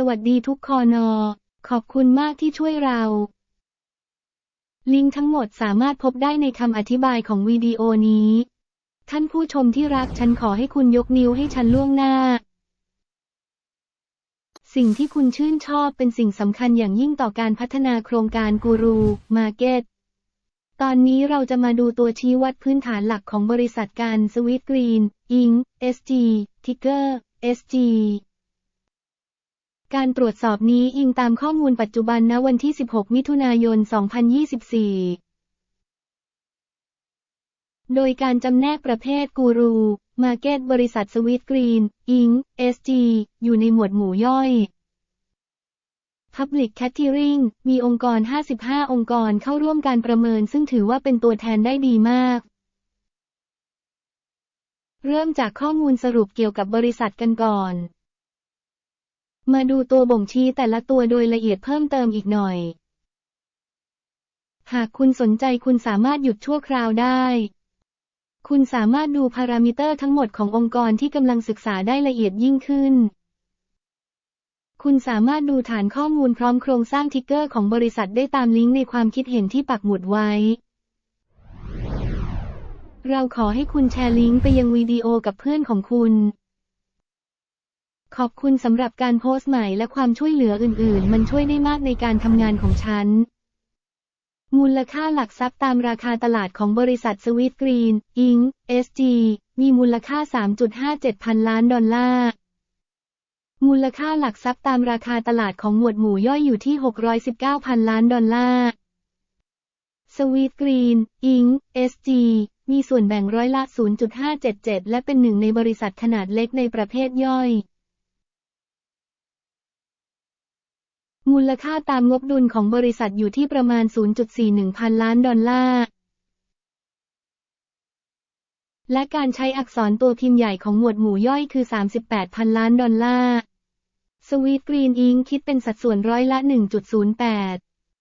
สวัสดีทุกคอนอ ขอบคุณมากที่ช่วยเรา ลิงก์ทั้งหมดสามารถพบได้ในคำอธิบายของวิดีโอนี้ ท่านผู้ชมที่รักฉันขอให้คุณยกนิ้วให้ฉันล่วงหน้า สิ่งที่คุณชื่นชอบเป็นสิ่งสำคัญอย่างยิ่งต่อการพัฒนาโครงการกูรูมาเก็ตตอนนี้เราจะมาดูตัวชี้วัดพื้นฐานหลักของบริษัทการสวิตกรีน อิง SG ทิกเกอร์ SG การตรวจสอบนี้อิงตามข้อมูลปัจจุบันณวันที่ 16 มิถุนายน 2024 โดยการจำแนกประเภทกูรู มาเก็ตบริษัทสวิตกรีน อิง SG อยู่ในหมวดหมู่ย่อย Public Catering มีองค์กร 55 องค์กรเข้าร่วมการประเมิน ซึ่งถือว่าเป็นตัวแทนได้ดีมาก เริ่มจากข้อมูลสรุปเกี่ยวกับบริษัทกันก่อน มาดูตัวบ่งชี้แต่ละตัวโดยละเอียดเพิ่มเติมอีกหน่อย หากคุณสนใจคุณสามารถหยุดชั่วคราวได้ คุณสามารถดูพารามิเตอร์ทั้งหมดขององค์กรที่กำลังศึกษาได้ละเอียดยิ่งขึ้น คุณสามารถดูฐานข้อมูลพร้อมโครงสร้างทิกเกอร์ของบริษัทได้ตามลิงก์ในความคิดเห็นที่ปักหมุดไว้เราขอให้คุณแชร์ลิงก์ไปยังวิดีโอกับเพื่อนของคุณ ขอบคุณสำหรับการโพสต์ใหม่และความช่วยเหลืออื่นๆ มันช่วยได้มากในการทำงานของฉัน มูลค่าหลักทรัพย์ตามราคาตลาดของบริษัทสวิตกรีน อิง SG มีมูลค่า 3.57 พันล้านดอลลาร์ มูลค่าหลักทรัพย์ตามราคาตลาดของหมวดหมู่ย่อยอยู่ที่ 619 พันล้านดอลลาร์สวีทกรีน อิง SG มีส่วนแบ่งร้อยละ 0.577 และเป็นหนึ่งในบริษัทขนาดเล็กในประเภทย่อย มูลค่าตามงบดุลของบริษัทอยู่ที่ประมาณ 0.41 พันล้านดอลลาร์ และการใช้อักษรตัวพิมพ์ใหญ่ของหมวดหมู่ย่อยคือ 38 พันล้านดอลลาร์ สวีทกรีนอิงคิดเป็นสัดส่วนร้อยละ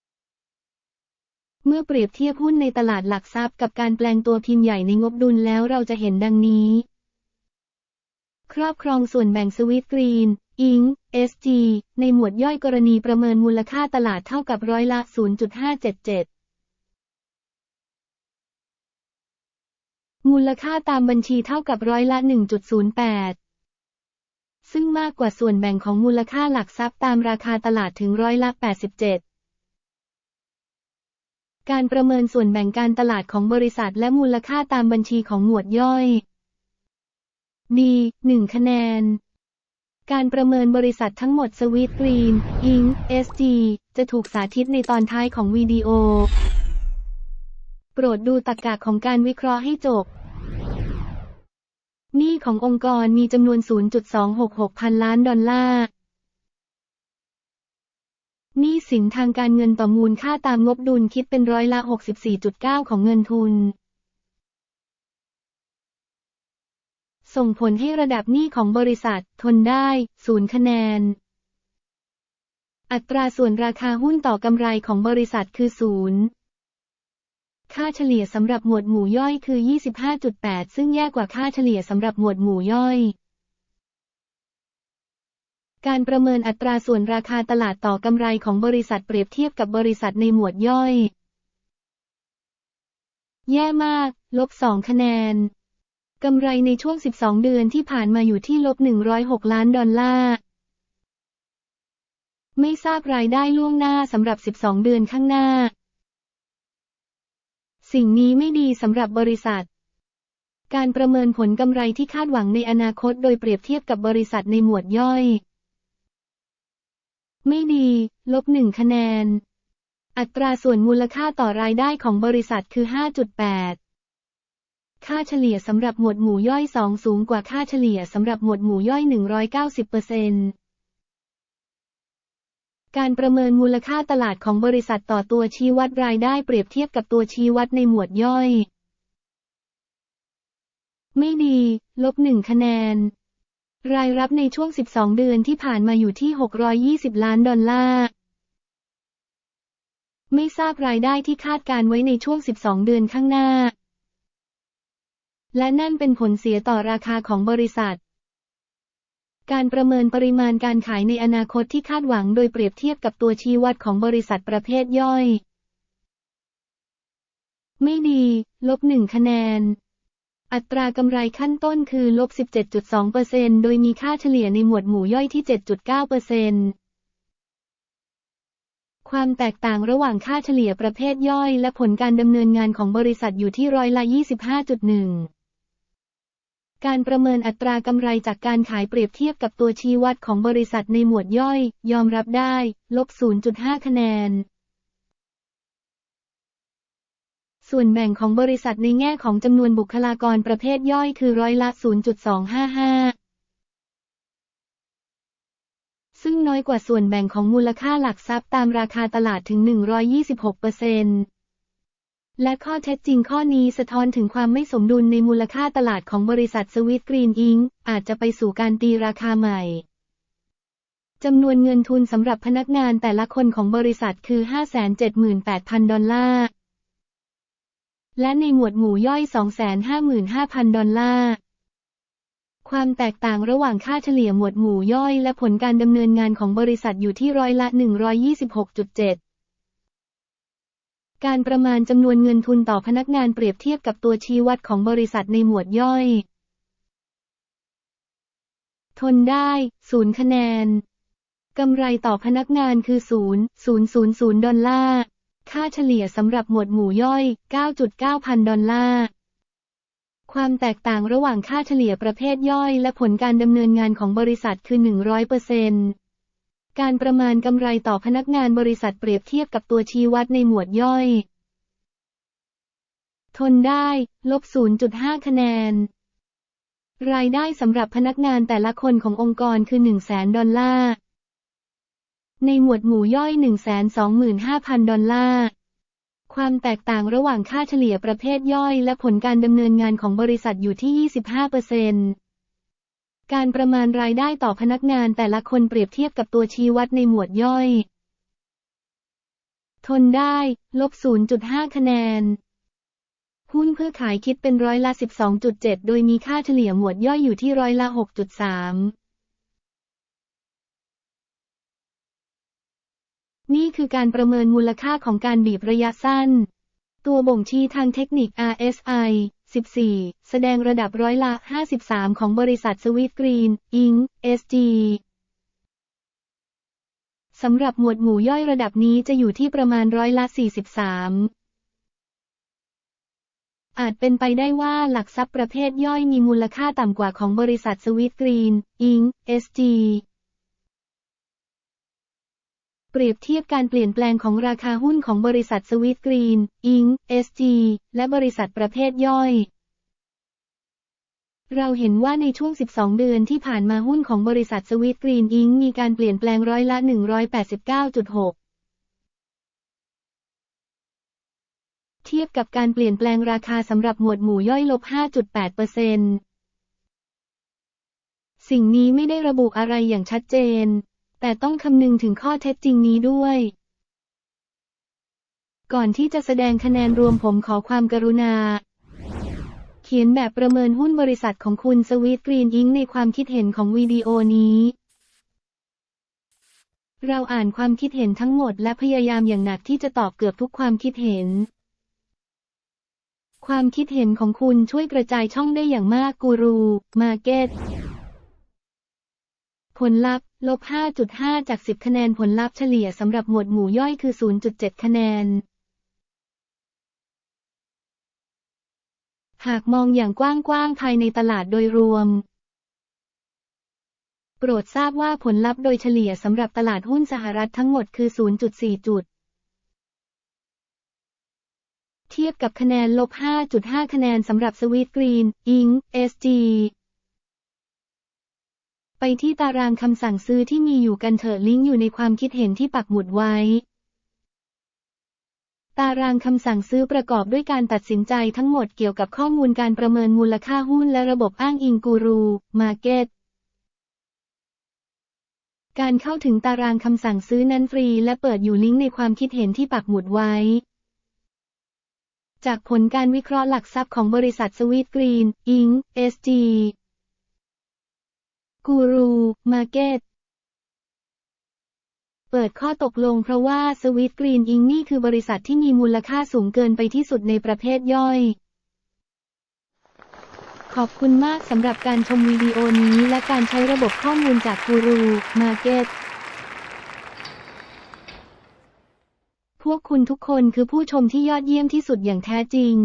1.08เมื่อเปรียบเทียบหุ้นในตลาดหลักทรัพย์กับการแปลงตัวพิมพ์ใหญ่ในงบดุลแล้วเราจะเห็นดังนี้ ครอบครองส่วนแบ่งสวิตกรีน อิง SG ในหมวดย่อยกรณีประเมินมูลค่าตลาดเท่ากับร้อยละ 0.577มูลค่าตามบัญชีเท่ากับร้อยละ 1.08 ซึ่งมากกว่าส่วนแบ่งของมูลค่าหลักทรัพย์ตามราคาตลาดถึงร้อยละ 87 การประเมินส่วนแบ่งการตลาดของบริษัทและมูลค่าตามบัญชีของหมวดย่อย D 1คะแนน การประเมินบริษัททั้งหมดสวีทกรีน อิง SG จะถูกสาธิตในตอนท้ายของวิดีโอ โปรดดูตรรกะของการวิเคราะห์ให้จบ หนี้ขององค์กรมีจำนวน 0.266 พันล้านดอลลาร์หนี้สินทางการเงินต่อมูลค่าตามงบดุลคิดเป็นร้อยละ 64.9 ของเงินทุน ส่งผลให้ระดับหนี้ของบริษัททนได้0คะแนน อัตราส่วนราคาหุ้นต่อกำไรของบริษัทคือ0ค่าเฉลี่ยสำหรับหมวดหมู่ย่อยคือ 25.8 ซึ่งแย่กว่าค่าเฉลี่ยสำหรับหมวดหมู่ย่อย การประเมินอัตราส่วนราคาตลาดต่อกำไรของบริษัทเปรียบเทียบกับบริษัทในหมวดย่อย แย่มาก ลบ 2 คะแนน กำไรในช่วง 12 เดือนที่ผ่านมาอยู่ที่ลบ 106 ล้านดอลลาร์ ไม่ทราบรายได้ล่วงหน้าสำหรับ 12 เดือนข้างหน้า สิ่งนี้ไม่ดีสำหรับบริษัท การประเมินผลกำไรที่คาดหวังในอนาคตโดยเปรียบเทียบกับบริษัทในหมวดย่อย ไม่ดี ลบ 1 คะแนน อัตราส่วนมูลค่าต่อรายได้ของบริษัทคือ 5.8 ค่าเฉลี่ยสำหรับหมวดหมู่ย่อย 2 สูงกว่าค่าเฉลี่ยสำหรับหมวดหมู่ย่อย 190%การประเมินมูลค่าตลาดของบริษัทต่อตัวชี้วัดรายได้เปรียบเทียบกับตัวชี้วัดในหมวดย่อย ไม่ดี ลบ1คะแนน รายรับในช่วง 12 เดือนที่ผ่านมาอยู่ที่ 620 ล้านดอลลาร์ ไม่ทราบรายได้ที่คาดการไว้ในช่วง 12 เดือนข้างหน้า และนั่นเป็นผลเสียต่อราคาของบริษัท การประเมินปริมาณการขายในอนาคตที่คาดหวังโดยเปรียบเทียบกับตัวชี้วัดของบริษัทประเภทย่อย ไม่ดี ลบหนึ่งคะแนน อัตรากำไรขั้นต้นคือลบ 17.2%โดยมีค่าเฉลี่ยในหมวดหมู่ย่อยที่ 7.9%ความแตกต่างระหว่างค่าเฉลี่ยประเภทย่อยและผลการดำเนินงานของบริษัทอยู่ที่ร้อยละ 25.1 การประเมินอัตรากำไรจากการขายเปรียบเทียบกับตัวชี้วัดของบริษัทในหมวดย่อย ยอมรับได้ ลบ 0.5 คะแนน ส่วนแบ่งของบริษัทในแง่ของจำนวนบุคลากรประเภทย่อยคือร้อยละ 0.255ซึ่งน้อยกว่าส่วนแบ่งของมูลค่าหลักทรัพย์ตามราคาตลาดถึง 126% และข้อเท็จจริงข้อนี้สะท้อนถึงความไม่สมดุลในมูลค่าตลาดของบริษัทสวิตกรีนอิงอาจจะไปสู่การตีราคาใหม่จำนวนเงินทุนสำหรับพนักงานแต่ละคนของบริษัทคือ 578,000 ดอลลาร์ และในหมวดหมู่ย่อย 255,000 ดอลลาร์ ความแตกต่างระหว่างค่าเฉลี่ยหมวดหมู่ย่อยและผลการดำเนินงานของบริษัทอยู่ที่ร้อยละ 126.7 การประมาณจำนวนเงินทุนต่อพนักงานเปรียบเทียบกับตัวชี้วัดของบริษัทในหมวดย่อย ทนได้0คะแนน กำไรต่อพนักงานคือ 0 000 ดอลลาร์ ค่าเฉลี่ยสำหรับหมวดหมู่ย่อย 9.9 พันดอลลาร์ ความแตกต่างระหว่างค่าเฉลี่ยประเภทย่อยและผลการดำเนินงานของบริษัทคือ 100% การประมาณกำไรต่อพนักงานบริษัทเปรียบเทียบกับตัวชี้วัดในหมวดย่อย ทนได้ ลบ 0.5 คะแนน รายได้สำหรับพนักงานแต่ละคนขององค์กรคือ 1 0 0 0 0 0 ดอลลาร์ ในหมวดหมู่ย่อย 125,000 ดอลลาร์ ความแตกต่างระหว่างค่าเฉลี่ยประเภทย่อยและผลการดำเนินงานของบริษัทอยู่ที่ 25% การประมาณรายได้ต่อพนักงานแต่ละคนเปรียบเทียบกับตัวชี้วัดในหมวดย่อย ทนได้ ลบ 0.5 คะแนน หุ้นเพื่อขายคิดเป็นร้อยละ 12.7 โดยมีค่าเฉลี่ยหมวดย่อยอยู่ที่ร้อยละ 6.3นี่คือการประเมินมูลค่าของการบีบระยะสั้น ตัวบ่งชี้ทางเทคนิค RSI 14 แสดงระดับร้อยละ 53 ของบริษัทสวิตกรีน อิง SG สำหรับหมวดหมู่ย่อยระดับนี้จะอยู่ที่ประมาณร้อยละ 43อาจเป็นไปได้ว่าหลักทรัพย์ประเภทย่อยมีมูลค่าต่ำกว่าของบริษัทสวิตกรีน อิง SG เปรียบเทียบการเปลี่ยนแปลงของราคาหุ้นของบริษัทสวิตกรีน อิง SG และบริษัทประเภทย่อย เราเห็นว่าในช่วง 12 เดือนที่ผ่านมาหุ้นของบริษัทสวิตกรีนอิงมีการเปลี่ยนแปลงร้อยละ 189.6เทียบกับการเปลี่ยนแปลงราคาสำหรับหมวดหมู่ย่อยลบ 5.8%สิ่งนี้ไม่ได้ระบุอะไรอย่างชัดเจน แต่ต้องคำนึงถึงข้อเท็จจริงนี้ด้วย ก่อนที่จะแสดงคะแนนรวมผมขอความกรุณา เขียนแบบประเมินหุ้นบริษัทของคุณสวีทกรีนอิงในความคิดเห็นของวิดีโอนี้เราอ่านความคิดเห็นทั้งหมดและพยายามอย่างหนักที่จะตอบเกือบทุกความคิดเห็น ความคิดเห็นของคุณช่วยกระจายช่องได้อย่างมากกูรู มาเก็ต ผลลัพธ์ลบ 5.5 จาก 10 คะแนนผลลัพธ์เฉลี่ยสำหรับหมวดหมู่ย่อยคือ 0.7 คะแนน หากมองอย่างกว้างๆภายในตลาดโดยรวม โปรดทราบว่าผลลัพธ์โดยเฉลี่ยสำหรับตลาดหุ้นสหรัฐทั้งหมดคือ 0.4 จุด เทียบกับคะแนนลบ 5.5 คะแนนสำหรับสวีทกรีน อิง SG ไปที่ตารางคำสั่งซื้อที่มีอยู่กันเถอะลิงก์อยู่ในความคิดเห็นที่ปักหมุดไว้ ตารางคำสั่งซื้อประกอบด้วยการตัดสินใจทั้งหมดเกี่ยวกับข้อมูลการประเมินมูลค่าหุ้นและระบบอ้างอิงกูรู มาร์เก็ตการเข้าถึงตารางคำสั่งซื้อนั้นฟรีและเปิดอยู่ลิงก์ในความคิดเห็นที่ปักหมุดไว้ จากผลการวิเคราะห์หลักทรัพย์ของบริษัทสวีทกรีน อิง SG กูรูมาร์เก็ตเปิดข้อตกลงเพราะว่าสวิตกรีนอิงนี่คือบริษัทที่มีมูลค่าสูงเกินไปที่สุดในประเภทย่อย ขอบคุณมากสำหรับการชมวิดีโอนี้และการใช้ระบบข้อมูลจากกูรูมาร์เก็ตพวกคุณทุกคนคือผู้ชมที่ยอดเยี่ยมที่สุดอย่างแท้จริง